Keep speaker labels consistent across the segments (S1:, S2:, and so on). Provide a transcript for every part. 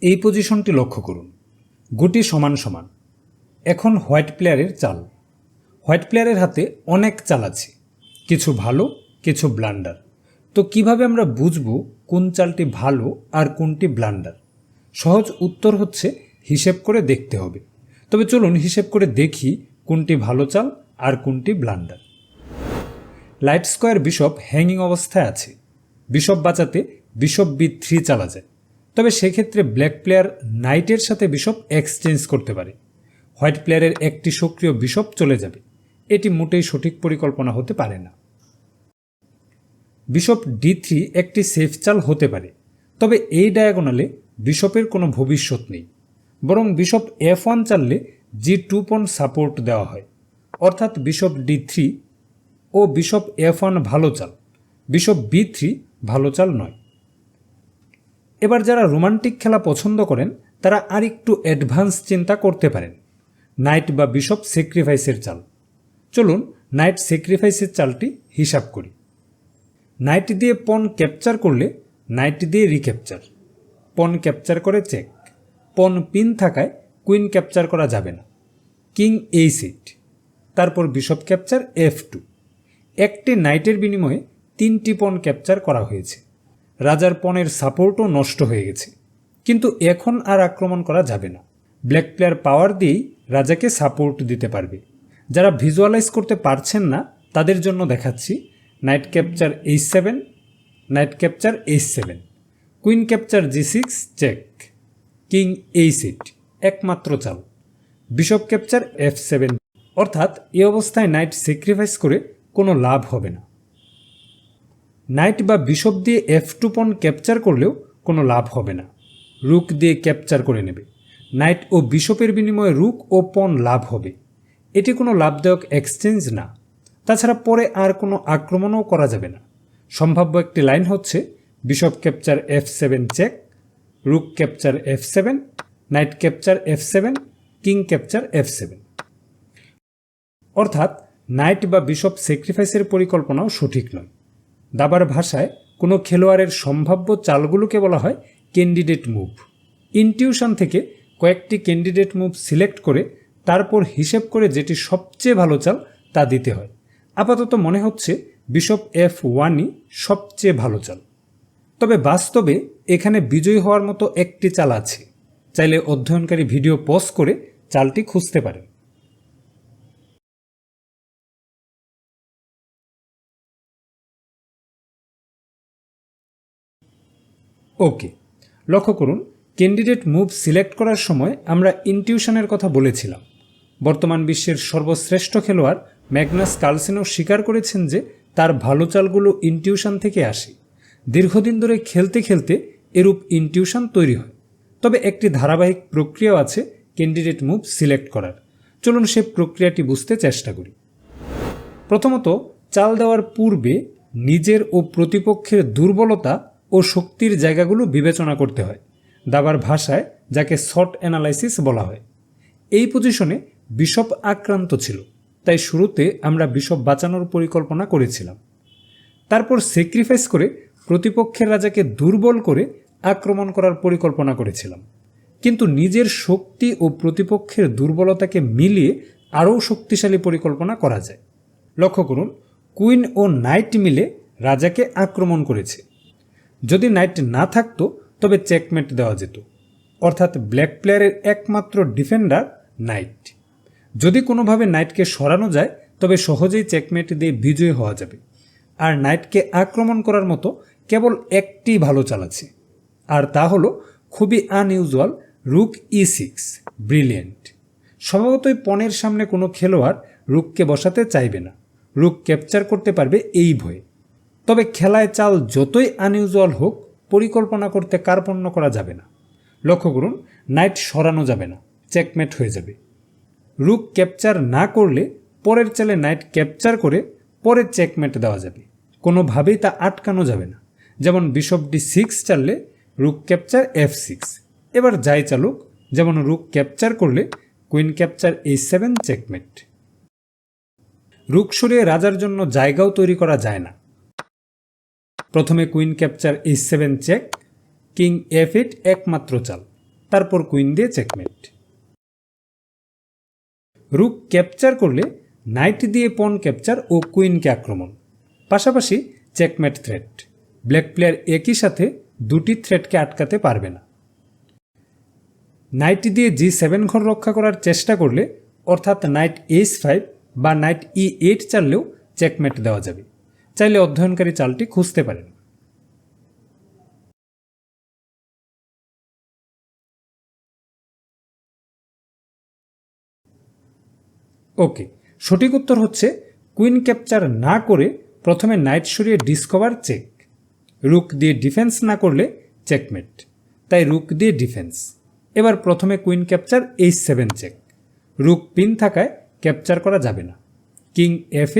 S1: এই পজিশনটি লক্ষ্য করুন। গুটি সমান সমান। এখন হোয়াইট প্লেয়ারের চাল। হোয়াইট প্লেয়ারের হাতে অনেক চাল আছে। কিছু ভালো, কিছু ব্লান্ডার। তো কীভাবে আমরা বুঝব কোন চালটি ভালো আর কোনটি ব্লান্ডার? সহজ উত্তর হচ্ছে হিসেব করে দেখতে হবে। তবে চলুন হিসেব করে দেখি কোনটি ভালো চাল আর কোনটি blunder. Light square bishop hanging অবস্থায় আছে। বিশপ বাঁচাতে বিশপ বি থ্রি চালা যায়। তবে সেক্ষেত্রে ব্ল্যাক প্লেয়ার নাইটের সাথে বিশপ এক্সচেঞ্জ করতে পারে। হোয়াইট প্লেয়ারের একটি সক্রিয় বিশপ চলে যাবে। এটি মোটেই সঠিক পরিকল্পনা হতে পারে না। বিশপ ডি থ্রি একটি সেফ চাল হতে পারে। তবে এই ডায়াগোনালে বিশপের কোনো ভবিষ্যৎ নেই। বরং বিশপ এফ ওয়ান চাললে জি টু পন সাপোর্ট দেওয়া হয়। অর্থাৎ বিশপ ডি থ্রি ও বিশপ এফ ওয়ান ভালো চাল। বিশপ বি থ্রি ভালো চাল নয়। এবার যারা রোমান্টিক খেলা পছন্দ করেন, তারা আর একটু অ্যাডভান্স চিন্তা করতে পারেন। নাইট বা বিশপ স্যাক্রিফাইসের চাল। চলুন নাইট স্যাক্রিফাইসের চালটি হিসাব করি। নাইট দিয়ে পন ক্যাপচার করলে নাইট দিয়ে রিক্যাপচার। পন ক্যাপচার করে চেক। পন পিন থাকায় কুইন ক্যাপচার করা যাবে না। কিং এই সিট। তারপর বিশপ ক্যাপচার এফ টু। একটি নাইটের বিনিময়ে তিনটি পণ ক্যাপচার করা হয়েছে। রাজার পণের সাপোর্টও নষ্ট হয়ে গেছে। কিন্তু এখন আর আক্রমণ করা যাবে না। ব্ল্যাক প্লেয়ার পাওয়ার দিয়েই রাজাকে সাপোর্ট দিতে পারবে। যারা ভিজুয়ালাইজ করতে পারছেন না, তাদের জন্য দেখাচ্ছি knight capture H seven knight capture H seven queen capture G six check king এই সিট একমাত্র চাল বিশপ ক্যাপচার এফ সেভেন অর্থাৎ এই অবস্থায় নাইট স্যাক্রিফাইস করে কোনো লাভ হবে না। নাইট বা বিশপ দিয়ে এফ টু পন ক্যাপচার করলেও কোনো লাভ হবে না। রুক দিয়ে ক্যাপচার করে নেবে। নাইট ও বিশপের বিনিময়ে রুক ও পন লাভ হবে। এটি কোনো লাভদায়ক এক্সচেঞ্জ না। তাছাড়া পরে আর কোনো আক্রমণও করা যাবে না। সম্ভাব্য একটি লাইন হচ্ছে, bishop capture F seven check rook capture F seven knight capture F seven king capture F seven অর্থাৎ, নাইট বা বিশপ স্যাক্রিফাইসের পরিকল্পনাও সঠিক নয়। দাবার ভাষায় কোনো খেলোয়াড়ের সম্ভাব্য চালগুলোকে বলা হয় ক্যান্ডিডেট মুভ ইনটিউশন থেকে কয়েকটি ক্যান্ডিডেট মুভ সিলেক্ট করে তারপর হিসেব করে যেটি সবচেয়ে ভালো চাল তা দিতে হয়। আপাতত মনে হচ্ছে বিশপ এফ ওয়ানই সবচেয়ে ভালো চাল। তবে বাস্তবে এখানে বিজয়ী হওয়ার মতো একটি চাল আছে। চাইলে অধ্যয়নকারী ভিডিও পজ করে চালটি খুঁজতে পারেন। ওকে, লক্ষ্য করুন ক্যান্ডিডেট মুভ সিলেক্ট করার সময় আমরা ইনটিউশনের কথা বলেছিলাম। বর্তমান বিশ্বের সর্বশ্রেষ্ঠ খেলোয়াড় ম্যাগনাস কার্লসেনও স্বীকার করেছেন যে তার ভালো চালগুলো ইনটিউশন থেকে আসে। দীর্ঘদিন ধরে খেলতে খেলতে এরূপ ইনটিউশন তৈরি হয়। তবে একটি ধারাবাহিক প্রক্রিয়াও আছে ক্যান্ডিডেট মুভ সিলেক্ট করার। চলুন সে প্রক্রিয়াটি বুঝতে চেষ্টা করি। প্রথমত, চাল দেওয়ার পূর্বে নিজের ও প্রতিপক্ষের দুর্বলতা ও শক্তির জায়গাগুলো বিবেচনা করতে হয়। দাবার ভাষায় যাকে শর্ট অ্যানালাইসিস বলা হয়। এই পজিশনে বিশপ আক্রান্ত ছিল, তাই শুরুতে আমরা বিশপ বাঁচানোর পরিকল্পনা করেছিলাম। তারপর স্যাক্রিফাইস করে প্রতিপক্ষের রাজাকে দুর্বল করে আক্রমণ করার পরিকল্পনা করেছিলাম। কিন্তু নিজের শক্তি ও প্রতিপক্ষের দুর্বলতাকে মিলিয়ে আরও শক্তিশালী পরিকল্পনা করা যায়। লক্ষ্য করুন, কুইন ও নাইট মিলে রাজাকে আক্রমণ করেছে। যদি নাইট না থাকতো, তবে চেকমেট দেওয়া যেত। অর্থাৎ ব্ল্যাক প্লেয়ারের একমাত্র ডিফেন্ডার নাইট যদি কোনোভাবে নাইটকে সরানো যায়, তবে সহজেই চেকমেট দিয়ে বিজয়ী হওয়া যাবে। আর নাইটকে আক্রমণ করার মতো কেবল একটি ভালো চাল আছে। আর তা হলো খুবই unusual rook E six brilliant স্বভাবতই পনেরো সামনে কোনো খেলোয়াড় রুককে বসাতে চাইবে না। রুক ক্যাপচার করতে পারবে এই ভয়ে। তবে খেলায় চাল যতই আনইউজুয়াল হোক, পরিকল্পনা করতে কার্পণ্য করা যাবে না। লক্ষ্য করুন নাইট সরানো যাবে না চেকমেট হয়ে যাবে। রুক ক্যাপচার না করলে পরের চালে নাইট ক্যাপচার করে পরে চেকমেট দেওয়া যাবে। কোনোভাবেই তা আটকানো যাবে না। যেমন বিশপ ডি সিক্স চাললে রুক ক্যাপচার এফ সিক্স এবার যাই চালুক, যেমন রুক ক্যাপচার করলে queen capture H seven checkmate rook সরিয়ে রাজার জন্য জায়গাও তৈরি করা যায় না। প্রথমে queen capture H seven check king F eight একমাত্র চাল, তারপর কুইন দিয়ে চেকমেট রুক ক্যাপচার করলে নাইট দিয়ে পন ক্যাপচার ও কুইনকে আক্রমণ, পাশাপাশি চেকমেট থ্রেট ব্ল্যাক প্লেয়ার একই সাথে দুটি থ্রেটকে আটকাতে পারবে না। নাইট দিয়ে জি সেভেন ঘর রক্ষা করার চেষ্টা করলে অর্থাৎ নাইট এইচ ফাইভ বা নাইট ই এইট চাললেও চেকমেট দেওয়া যাবে। চাইলে অধ্যয়নকারী চালটি খুঁজতে পারেন। ওকে, সঠিক উত্তর হচ্ছে কুইন ক্যাপচার না করে প্রথমে নাইট সরিয়ে ডিসকভার চেক। রুক দিয়ে ডিফেন্স না করলে চেকমেট। তাই রুক দিয়ে ডিফেন্স। এবার প্রথমে queen capture H seven check. Rook pin থাকায় ক্যাপচার করা যাবে না। কিং এফ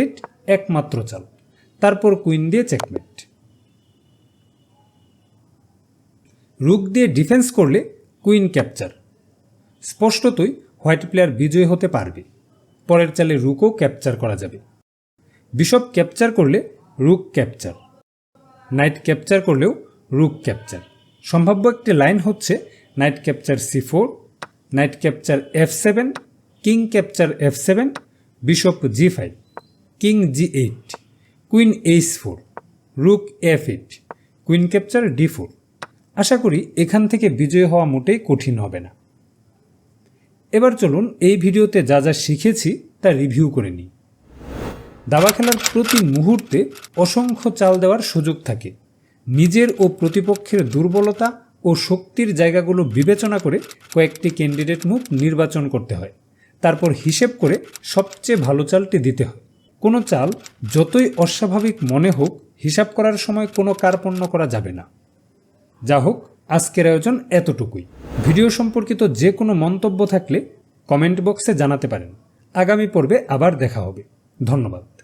S1: একমাত্র চাল। তারপর কুইন দিয়ে চেকমেট রুক দিয়ে ডিফেন্স করলে কুইন ক্যাপচার। স্পষ্টতই হোয়াইট প্লেয়ার বিজয়ী হতে পারবে। পরের চালে রুকও ক্যাপচার করা যাবে। বিশপ ক্যাপচার করলে রুক ক্যাপচার। নাইট ক্যাপচার করলেও রুক ক্যাপচার। সম্ভাব্য একটি লাইন হচ্ছে knight capture C four, knight capture F seven, king capture F seven, bishop G five, king G eight. Queen H four rook F eight queen capture D four আশা করি এখান থেকে বিজয়ী হওয়া মোটেই কঠিন হবে না। এবার চলুন এই ভিডিওতে যা যা শিখেছি তা রিভিউ করে নিই। দাবা খেলার প্রতি মুহূর্তে অসংখ্য চাল দেওয়ার সুযোগ থাকে। নিজের ও প্রতিপক্ষের দুর্বলতা ও শক্তির জায়গাগুলো বিবেচনা করে কয়েকটি ক্যান্ডিডেট মুভ নির্বাচন করতে হয়। তারপর হিসেব করে সবচেয়ে ভালো চালটি দিতে হয়। কোনো চাল যতই অস্বাভাবিক মনে হোক, হিসাব করার সময় কোনো কার্পণ্য করা যাবে না। যা হোক, আজকের আয়োজন এতটুকুই। ভিডিও সম্পর্কিত যে কোনো মন্তব্য থাকলে কমেন্ট বক্সে জানাতে পারেন। আগামী পর্বে আবার দেখা হবে। ধন্যবাদ।